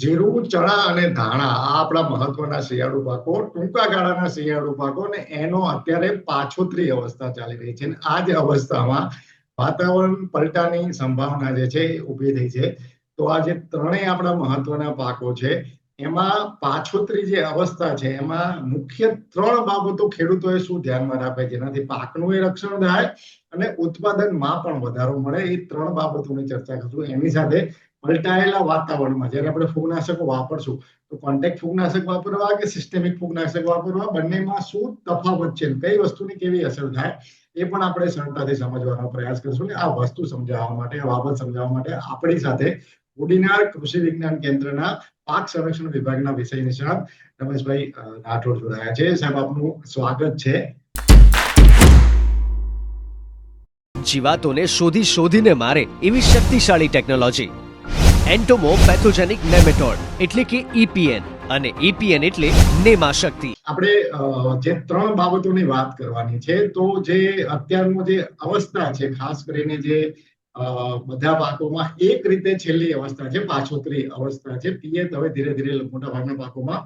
જીરું ચણા અને ધાણા, આ આપણા મહત્વના શિયાળુ પાકો, ટૂંકા ગાળાના શિયાળુ પાકો ને એનો અત્યારે પાછોતરી અવસ્થા ચાલી રહી છે આ જ અવસ્થામાં વાતાવરણ પલટાની સંભાવના જે છે ઊભી થઈ છે. તો આ જે ત્રણેય આપણા મહત્વના પાકો છે, એમાં પાછોતરી જે અવસ્થા છે, એમાં મુખ્ય ત્રણ બાબતો ખેડૂતોએ શું ધ્યાનમાં રાખે, જેનાથી પાકનું એ રક્ષણ થાય અને ઉત્પાદનમાં પણ વધારો મળે, એ ત્રણ બાબતોની ચર્ચા કરશું. એની સાથે પલટાયેલા વાતાવરણમાં, જ્યારે આપણે ફૂગનાશકો વાપરશું, તો કોન્ટેક્ટ ફૂગનાશક વાપરવા કે સિસ્ટેમિક ફૂગનાશક વાપરવા, બંનેમાં શું તફાવત છે કઈ વસ્તુની કેવી અસર થાય, એ પણ આપણે સરળતાથી સમજવાનો પ્રયાસ કરશું. ને આ વસ્તુ સમજાવવા માટે, આ બાબત સમજાવવા માટે આપણી સાથે ઉડીનાર કૃષિ વિજ્ઞાન કેન્દ્રના પાક સંરક્ષણ વિભાગના વિષય નિષ્ણાત રમેશભાઈ રાઠોડ જોડાયા છે. સાહેબ, આપનું સ્વાગત છે. જીવાતોને શોધી શોધીને મારે એવી શક્તિશાળી ટેકનોલોજી એન્ટોમો પેથોજેનિક નેમેટોડ એટલે કે ઈપીએન અને ઈપીએન એટલે નેમાશક્તિ આપણે જે ત્રણ બાબતોની વાત કરવાની છે, તો જે અત્યારનો જે અવસ્થા છે, ખાસ કરીને જે બધા પાકોમાં એક રીતે છેલ્લી અવસ્થા છે, પાછોતરી અવસ્થા છે પિયત હવે ધીરે ધીરે મોટા ભાગના પાકોમાં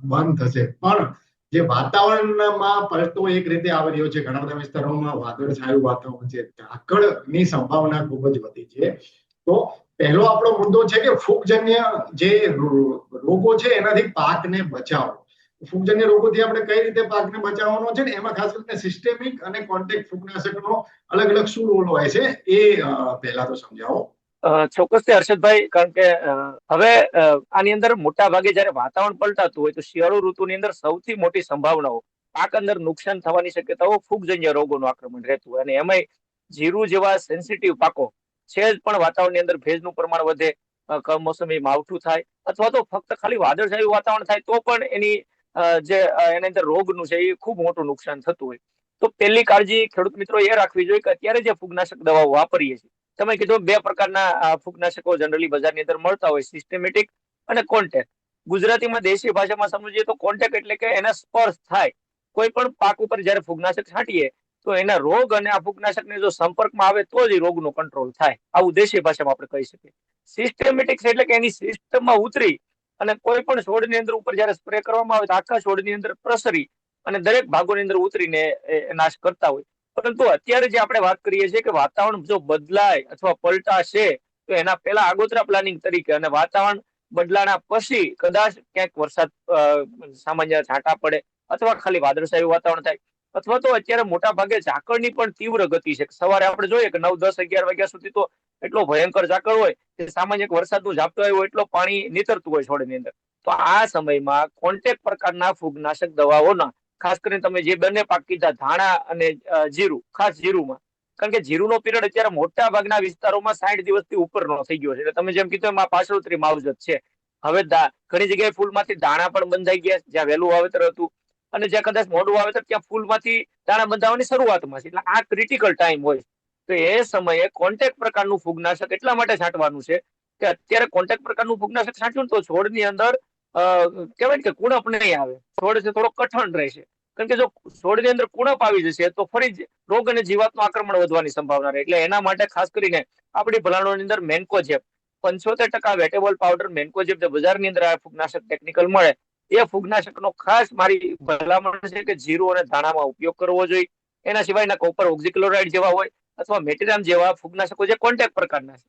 બંધ થશે. પણ જે વાતાવરણમાં પલટો એક રીતે આવી રહ્યો છે, ઘણા બધા વિસ્તારોમાં વાદળછાયું વાતાવરણ છે ઝાકળની સંભાવના ખૂબ જ વધી છે. તો પહેલો આપણો મુદ્દો છે કે ફૂગજન્ય જે રોગો છે એનાથી પાકને બચાવો ફૂગજન્ય રોગોથી આપણે કઈ રીતે પાકને બચાવવાનો છે ને? એમાં ખાસ કરીને સિસ્ટેમિક અને કોન્ટેક્ટ ફૂગનાશકનો અલગ અલગ શું રોલ હોય છે એ પહેલા તો સમજાવો. ચોક્કસથી હર્ષદભાઈ, કારણ કે હવે આની અંદર મોટા ભાગે જ્યારે વાતાવરણ પલટાતું હોય તો શિયાળુ ઋતુની અંદર સૌથી મોટી સંભાવનાઓ પાક અંદર નુકસાન થવાની શક્યતાઓ ફૂગજન્ય રોગોનું આક્રમણ રહેતું અને એમાંય જીરું જેવા સેન્સિટિવ પાકો છે જ પણ વાતાવરણની અંદર ભેજનું પ્રમાણ વધે કમોસમી માવઠું થાય, અથવા તો ફક્ત ખાલી વાદળછાયું વાતાવરણ થાય, તો પણ એની જે એની અંદર રોગનું છે એ ખૂબ મોટું નુકસાન થતું હોય. તો પહેલી કાળજી ખેડૂત મિત્રો એ રાખવી જોઈએ કે અત્યારે જે ફૂગનાશક દવાઓ વાપરીએ છીએ, તમે કીધું બે પ્રકારના ફૂગનાશકો જનરલી બજારની અંદર મળતા હોય સિસ્ટેમેટિક અને કોન્ટેક્ટ ગુજરાતીમાં દેશી ભાષામાં સમજીએ તો કોન્ટેક્ટ એટલે કે એના સ્પર્શ થાય. કોઈ પણ પાક ઉપર જ્યારે ફૂગનાશક છાંટીએ તો એના રોગ અને આ ફૂગનાશકને જો સંપર્કમાં આવે તો જ એ રોગનો કંટ્રોલ થાય. આવું દેશી ભાષામાં આપણે કહી શકીએ. સિસ્ટેમેટિક એટલે કે એની સિસ્ટમમાં ઉતરી અને કોઈ પણ છોડની અંદર ઉપર જ્યારે સ્પ્રે કરવામાં આવે તો આખા છોડની અંદર પ્રસરી અને દરેક ભાગોની અંદર ઉતરીને નાશ કરતા હોય. પરંતુ અત્યારે જે આપણે વાત કરીએ છીએ કે વાતાવરણ જો બદલાય અથવા પલટાશે, તો એના પહેલા આગોતરા પ્લાનિંગ તરીકે અને વાતાવરણ બદલાણા પછી કદાચ ક્યાંક વરસાદ સામાન્ય છાંટા પડે અથવા ખાલી વાદળછાયું વાતાવરણ થાય. અથવા તો અત્યારે મોટા ભાગે ઝાકળની પણ તીવ્ર ગતિ છે. સવારે આપણે જોઈએ કે નવ, દસ, અગિયાર વાગ્યા સુધી તો એટલો ભયંકર ઝાકળ હોય કે સામાન્ય વરસાદનું ઝાપટું આવ્યું એટલો પાણી નીતરતું હોય છોડની અંદર. તો આ સમયમાં કોન્ટેક પ્રકારના ફૂગનાશક દવાઓના, ખાસ કરીને તમે જે બંને પાક કીધા, ધાણા અને જીરું, ખાસ જીરુંમાં. કારણ કે જીરુનો પીરિયડ અત્યારે મોટા ભાગના વિસ્તારોમાં સાઠ દિવસથી ઉપરનો થઈ ગયો છે. એટલે તમે જેમ કીધું એમાં પાછળોતરી માવજત છે. હવે ઘણી જગ્યાએ ફૂલમાંથી દાણા પણ બંધાઈ ગયા જ્યાં વહેલું વાવેતર હતું અને જ્યાં કદાચ મોડું તો ત્યાં ફૂલમાંથી દાણા બંધાવવાની શરૂઆતમાં છે. એટલે આ ક્રિટિકલ ટાઈમ હોય. તો એ સમયે કોન્ટેક્ટ પ્રકારનું ફૂગનાશક એટલા માટે છાંટવાનું છે કે અત્યારે કોન્ટેક્ટ પ્રકારનું ફૂગનાશક છાંટ્યું તો છોડની અંદર કહેવાય ને કે કુણપ નહીં આવે. છોડ છે થોડો કઠણ રહેશે કારણ કે જો છોડની અંદર કુણપ આવી જશે તો ફરી જ રોગ અને જીવાતનું આક્રમણ વધવાની સંભાવના રહે. એટલે એના માટે ખાસ કરીને આપણી ભલાણોની અંદર મેન્કોજેપ પંચોતેર ટકા વેટેબલ પાવડર મેન્કોજેપ જે બજારની અંદર આ ફૂગનાશક ટેકનિકલ મળે એ ફૂગનાશકનો ખાસ મારી ભલામણ છે કે જીરું અને ધાણામાં ઉપયોગ કરવો જોઈએ. એના સિવાયના કોપર ઓક્ઝિક્લોરાઇડ જેવા હોય અથવા મેટેરામ જેવા ફૂગનાશકો જે કોન્ટેક પ્રકારના છે.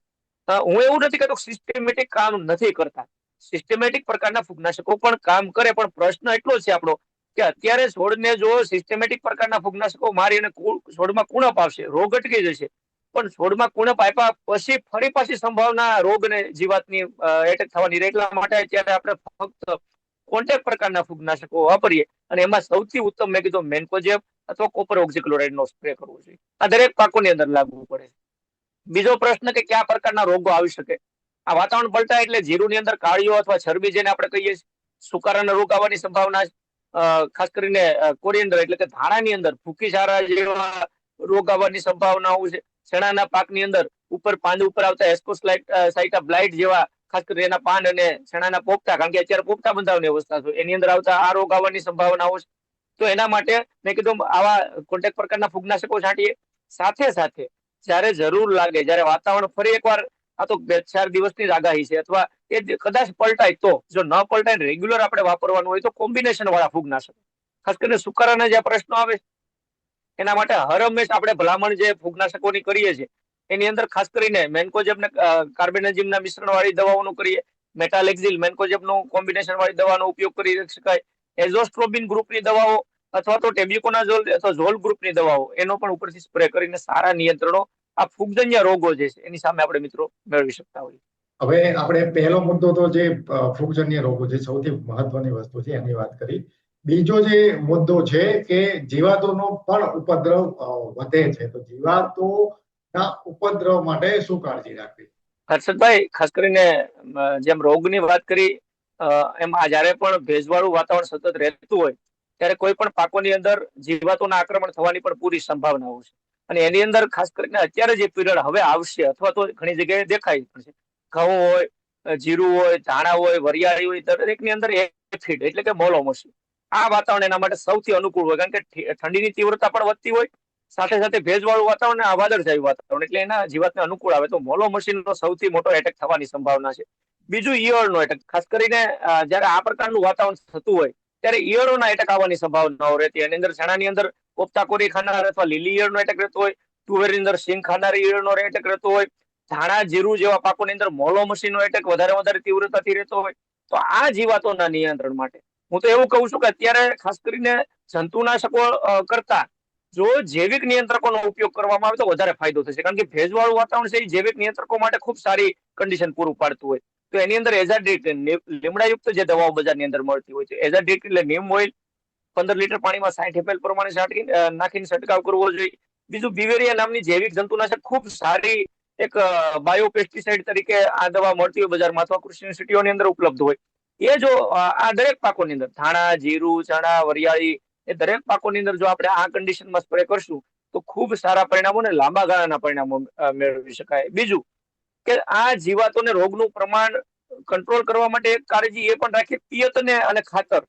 હું એવું નથી કહેતો સિસ્ટેમેટિક કામ નથી કરતા. સિસ્ટેમેટિક પ્રકારના ફૂગનાશકો પણ કામ કરે પણ પ્રશ્ન એટલો છે આપણો કે અત્યારે છોડને જો સિસ્ટેમેટિક પ્રકારના ફૂગનાશકો મારી અને છોડમાં કુણપ આવશે, રોગ અટકી જશે. પણ છોડમાં કુણપ આપ્યા પછી ફરી પાછી સંભાવના રોગ ને જીવાતની એટેક થવાની રહે એટલા માટે અત્યારે આપણે ફક્ત કોન્ટેક્ટ પ્રકારના ફૂગનાશકો વાપરીએ અને એમાં સૌથી ઉત્તમ મેં કીધું મેન્કોજેબ અથવા કોપર ઓક્ઝિક્લોરાઇડ નો સ્પ્રે કરવો જોઈએ. આ દરેક પાકોની અંદર લાગવું પડે બીજો પ્રશ્ન કે કયા પ્રકારના રોગો આવી શકે? આ વાતાવરણ પલટા એટલે જીરુની અંદર કાળીઓ અથવા ચરબી જેને આપણે કહીએ છીએ, સુકારાના રોગ આવવાની સંભાવના ખાસ કરીને કોરિયન્ડર એટલે કે ધાણાની અંદર ફૂકીસારા જેવા રોગ આવવાની સંભાવનાઓ છે. ચણાના પાકની અંદર ઉપર પાંદ ઉપર આવતા એસ્કોસ્લાઇટ સાઇટા બ્લાઇટ જેવા ખાસ કરીને એના પાન અને ચણાના પોપટા, કારણ કે અત્યારે પોપટા બંધાવની અવસ્થા છે. એની અંદર આવતા આ રોગ આવવાની સંભાવનાઓ છે. તો એના માટે મેં કીધું આવા કોન્ટેક્ટ પ્રકારના ફૂગનાશકો છાંટીએ. સાથે સાથે જ્યારે જરૂર લાગે, જ્યારે વાતાવરણ ફરી એકવાર આ તો બે ચાર દિવસની આગાહી છે, અથવા એ કદાચ પલટાય તો, જો ન પલટાય રેગ્યુલર આપણે વાપરવાનું હોય તો કોમ્બિનેશન વાળા ફૂગનાશક. ખાસ કરીને સુકારાના જે પ્રશ્નો આવે એના માટે હર હંમેશ આપણે ભલામણ જે ફૂગનાશકોની કરીએ છીએ એની અંદર ખાસ કરીને મેન્કોજેબ ને કાર્બેનાજીમના મિશ્રણ વાળી દવાઓનું કરીએ, મેટાલેક્ઝિલ, મેન્કોજેબનું કોમ્બિનેશન વાળી દવાનો ઉપયોગ કરી શકાય. એઝોસ્ટ્રોબિન ગ્રુપની દવાઓ અથવા તો ટેબ્યુકોનાઝોલ અથવા ઝોલ ગ્રુપની દવાઓ, એનો પણ ઉપરથી સ્પ્રે કરીને સારા નિયંત્રણો આ ફૂગજન્ય રોગો જે છે, એની સામે આપણે મિત્રો મેળવી શકતા હોઈએ. હવે આપણે પહેલો મુદ્દો તો જે ફૂગજન્ય રોગો જે સૌથી મહત્વની વસ્તુ છે, એની વાત કરી. બીજો જે મુદ્દો છે કે જીવાતોનો પણ ઉપદ્રવ વધે છે. તો ઉપદ્રવ માટે શું કાળજી રાખવી? હર્ષદભાઈ, ખાસ કરીને જેમ રોગની વાત કરી એમ આ જ્યારે પણ ભેજવાળું વાતાવરણ સતત રહેતું હોય, ત્યારે કોઈ પણ પાકોની અંદર જીવાતોના આક્રમણ થવાની પણ પૂરી સંભાવનાઓ છે. અને એની અંદર ખાસ કરીને અત્યારે જે પીરિયડ હવે આવશે, અથવા તો ઘણી જગ્યાએ દેખાય પણ છે. ઘઉં હોય જીરું હોય, ધાણા હોય, વરિયાળી હોય, દરેકની અંદર એફિડ એટલે કે મોલોમોસી આ વાતાવરણ એના માટે સૌથી અનુકૂળ હોય, કારણ કે ઠંડીની તીવ્રતા પણ વધતી હોય સાથે સાથે ભેજવાળું વાતાવરણ અને આ વાદળછાયું વાતાવરણ એટલે એના જીવાતને અનુકૂળ આવે. તો મોલો મશીનનો સૌથી મોટો એટેક થવાની સંભાવના છે. બીજું ઈયળનો એટેક ખાસ કરીને જ્યારે આ પ્રકારનું વાતાવરણ થતું હોય, ત્યારે ઈયળોના એટેક આવવાની સંભાવનાઓ રહેતી. એની અંદર ચણાની અંદર કોપતાકોરી ખાનાર અથવા લીલી ઈયળનો એટેક રહેતો હોય, તુવેરની અંદર સિંગ ખાનાર ઈયળનો એટેક રહેતો હોય ધાણા જીરું જેવા પાકોની અંદર મોલો મશીનનો એટેક વધારે વધારે તીવ્રતાથી રહેતો હોય. તો આ જીવાતોના નિયંત્રણ માટે હું તો એવું કહું છું કે અત્યારે ખાસ કરીને જંતુનાશકો કરતા જો જૈવિક નિયંત્રકોનો ઉપયોગ કરવામાં આવે તો વધારે ફાયદો થશે. કારણ કે ભેજવાળું વાતાવરણ છે એ જૈવિક નિયંત્રકો માટે ખૂબ સારી કન્ડિશન પૂરું પાડતું હોય. તો એની અંદર એઝાડિટ લીમડાયુક્ત જે દવાઓ બજારની અંદર મળતી હોય છે. એઝાડિટ એટલે નીમ ઓઇલ પંદર લીટર પાણીમાં સાઠ એમએલ પ્રમાણે છાંટી નાખીને છંટકાવ કરવો જોઈએ. બીજું બિવેરિયા નામની જૈવિક જંતુનાશક ખૂબ સારી એક બાયોપેસ્ટિસાઇડ તરીકે આ દવા મળતી હોય બજારમાં અથવા કૃષિ યુનિવર્સિટીઓની અંદર ઉપલબ્ધ હોય. એ જો આ દરેક પાકોની અંદર ધાણા, જીરું, ચણા, વરિયાળી એ દરેક પાકોની અંદર જો આપણે આ કન્ડિશનમાં સ્પ્રે કરશું, તો ખૂબ સારા પરિણામો ને લાંબા ગાળાના પરિણામો મેળવી શકાય. બીજું કે આ જીવાતોને રોગનું પ્રમાણ કંટ્રોલ કરવા માટે એક કાળજી એ પણ રાખીએ પિયતને અને ખાતર.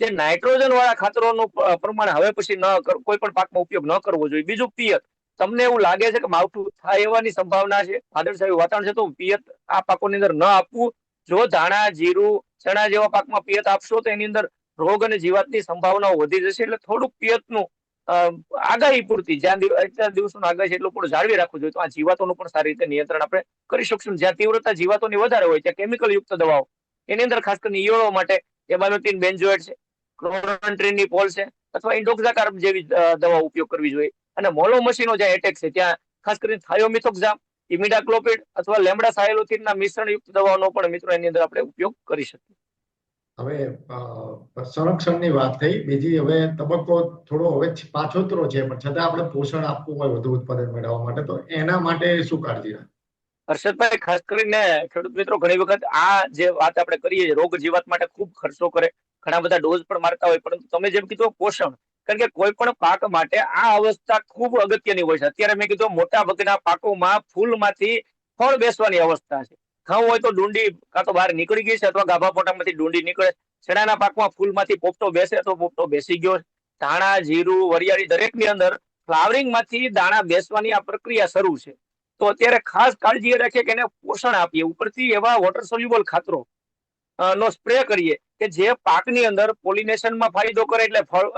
જે નાઇટ્રોજન વાળા ખાતરોનું પ્રમાણ હવે પછી ન કોઈ પણ પાકમાં ઉપયોગ ન કરવો જોઈએ. બીજું પિયત. તમને એવું લાગે છે કે માવઠું થાય એવાની સંભાવના છે વાદળછાયું વાતાવરણ છે, તો પિયત આ પાકોની અંદર ન આપવું. જો ધાણા, જીરું, ચણા જેવા પાકમાં પિયત આપશો તો એની અંદર રોગ અને જીવાતની સંભાવનાઓ વધી જશે એટલે થોડુંક પિયતનું આગાહી પૂરતી, જ્યાં એટલા દિવસોનું આગાહી છે એટલું પણ જાળવી રાખવું જોઈએ. તો આ જીવાતોનું પણ સારી રીતે નિયંત્રણ આપણે કરી શકશું. જ્યાં તીવ્રતા જીવાતોની વધારે હોય, ત્યાં કેમિકલ યુક્ત દવાઓ. એની અંદર ખાસ કરીને ઈયળો માટે એબાલોટિન બેન્જોએટ છે ક્લોરોન્ટ્રીનની પોલ છે, અથવા ઇન્ડોક્ઝાકાર્બ જેવી દવા ઉપયોગ કરવી જોઈએ. અને મોલો મશીનો જ્યાં એટેક છે, ત્યાં ખાસ કરીને થાયોમિથોક્ઝામ, ઇમિડાક્લોપિડ અથવા લેમડા સાયલોથીનના મિશ્રણ યુક્ત દવાનો પણ મિત્રો એની અંદર આપણે ઉપયોગ કરી શકીએ. હવે સંરક્ષણની વાત થઈ. બીજી હવે તબક્કો થોડો હવે પાછોતરો છે, પણ છતાં આપણે પોષણ આપવું હોય વધુ ઉત્પાદન મેળવવા માટે, તો એના માટે શું કાળજી હર્ષદભાઈ, ખાસ કરીને ખેડૂત મિત્રો, ઘણી વખત આ જે વાત આપણે કરીએ રોગ જીવાત માટે ખૂબ ખર્ચો કરે, ઘણા બધા ડોઝ પણ મારતા હોય, પરંતુ તમે જેમ કીધું પોષણ, કારણ કે કોઈ પણ પાક માટે આ અવસ્થા ખૂબ અગત્યની હોય છે. અત્યારે મેં કીધું મોટા ભાગના પાકોમાં ફૂલમાંથી ફળ બેસવાની અવસ્થા છે. ઘઉં હોય તો ડુંડી કાં તો બહાર નીકળી ગઈ છે અથવા ગાભા પોટામાંથી ડુંડી નીકળે. ચણાના પાકમાં ફૂલમાંથી પોપટો બેસે તો પોપટો બેસી ગયો. ધાણા, જીરું, વરિયાળી દરેકની અંદર ફ્લાવરિંગમાંથી દાણા બેસવાની આ પ્રક્રિયા શરૂ છે. તો અત્યારે ખાસ કાળજી એ રાખીએ કે એને પોષણ આપીએ. ઉપરથી એવા વોટર સોલ્યુબલ ખાતરો નો સ્પ્રે કરીએ કે જે પાકની અંદર પોલિનેશનમાં ફાયદો કરે એટલે ફળ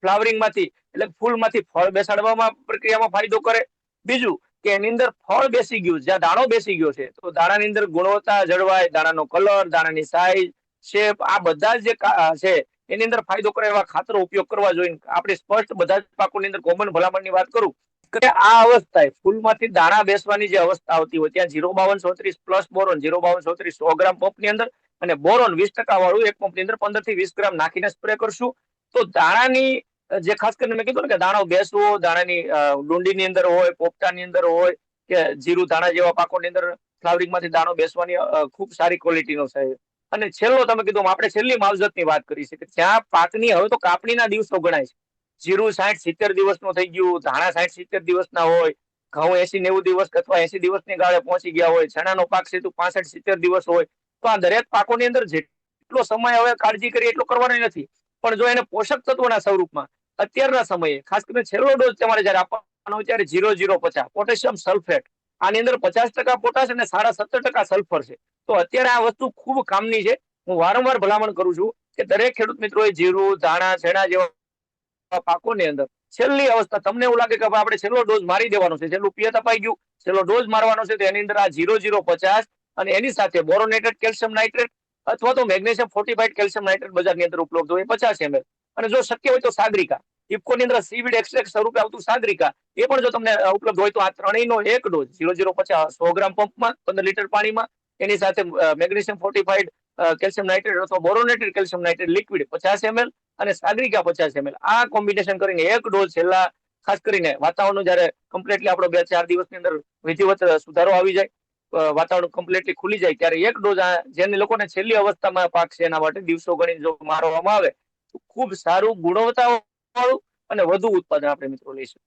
ફ્લાવરિંગમાંથી એટલે ફૂલમાંથી ફળ બેસાડવામાં, પ્રક્રિયામાં ફાયદો કરે. બીજું કે એની અંદર ફળ બેસી ગયું જ્યાં દાણો બેસી ગયો છે, તો દાણાની અંદર ગુણવત્તા જળવાય, દાણાનો કલર, દાણાની સાઈઝ શેપ આ બધા જ છે, એની અંદર ફાયદો કરે એવા ખાતરો ઉપયોગ કરવા જોઈએ. આપણે સ્પષ્ટ બધા જ પાકોની અંદર કોમન ભલામણની વાત કરું, કે આ અવસ્થાએ ફૂલમાંથી દાણા બેસવાની જે અવસ્થા આવતી હોય, ત્યાં જીરો બાવન ચોત્રીસ પ્લસ બોરોન જીરો બાવન ચોત્રીસ સો ગ્રામ પંપની અંદર અને બોરોન વીસ ટકા વાળું એક પંપની અંદર પંદરથી વીસ ગ્રામ નાખીને સ્પ્રે કરશું. તો દાણાની જે ખાસ કરીને મેં કીધું ને કે દાણો બેસવો દાણાની ડુંડીની અંદર હોય, પોપટાની અંદર હોય કે જીરું ધાણા જેવા પાકોની અંદર ફ્લાવરિંગમાંથી દાણો બેસવાની ખૂબ સારી ક્વોલિટીનો છે. અને છેલ્લો તમે કીધું આપણે છેલ્લી માવજતની વાત કરી છે કે જ્યાં પાકની હવે તો કાપણીના દિવસો ગણાય છે. જીરું સાઠ સિત્તેર દિવસનું થઈ ગયું, ધાણા સાઠ સિત્તેર દિવસના હોય, ઘઉં એસી નેવું દિવસ અથવા એસી દિવસની ગાળે પહોંચી ગયા હોય, ચણાનો પાક છે તો પાસઠ સિત્તેર દિવસ હોય. તો આ દરેક પાકોની અંદર જેટલો સમય હવે કાળજી કરીએ એટલો કરવાનો નથી. પણ જો એને પોષક તત્વોના સ્વરૂપમાં અત્યારના સમયે, ખાસ કરીને છેલ્લો ડોઝ તમારે જયારે આપવાનો ત્યારે જીરો જીરો પચાસ પોટેશિયમ સલ્ફેટ આની અંદર પચાસ ટકા પોટાશ અને સાડા સત્તર ટકા સલ્ફર છે. તો અત્યારે આ વસ્તુ ખૂબ કામની છે. હું વારંવાર ભલામણ કરું છું કે દરેક ખેડૂત મિત્રોએ જીરું, ધાણા છેણા જેવા પાકોની અંદર છેલ્લી અવસ્થા, તમને એવું લાગે કે આપણે છેલ્લો ડોઝ મારી દેવાનો છે, છેલ્લું પિયત અપાઈ ગયું, છેલ્લો ડોઝ મારવાનો છે, તો એની અંદર આ જીરો જીરો પચાસ અને એની સાથે બોરોનેટેડ કેલ્શિયમ નાઇટ્રેટ અથવા તો મેગ્નેશિયમ ફોર્ટિફાઈડ કેલ્શિયમ નાઇટ્રેટ બજારની અંદર ઉપલબ્ધ હોય પચાસ એમએલ અને જો શક્ય હોય તો સાગરિકા. ઇફકોની અંદર સીવીડ એક્સ્ટ્રેક્ટ સ્વરૂપે આવતું સાગરિકા, એ પણ જો તમને ઉપલબ્ધ હોય તો આ ત્રણેયનો એક ડોઝ, ઝીરો ઝીરો, પચાસ સો ગ્રામ પંપમાં પંદર લીટર પાણીમાં, એની સાથે મેગ્નેશિયમ ફોર્ટિફાઈડ કેલ્શિયમ નાઇટ્રેટ અથવા બોરોનેટેડ કેલ્શિયમ નાઇટ્રેટ લિક્વિડ પચાસ એમએલ અને સાગરિકા પચાસ એમએલ આ કોમ્બિનેશન કરીને એક ડોઝ છેલ્લા, ખાસ કરીને વાતાવરણનું જ્યારે કમ્પ્લીટલી આપણો બે ચાર દિવસની અંદર વિધિવત સુધારો આવી જાય વાતાવરણ કમ્પ્લીટલી ખુલી જાય ત્યારે એક ડોઝ જેને લોકોને છેલ્લી અવસ્થામાં પાક છે એના માટે દિવસો ગણી જો મારવામાં આવે તો ખૂબ સારું ગુણવત્તા વાળું અને વધુ ઉત્પાદન આપણે મિત્રો લઈશું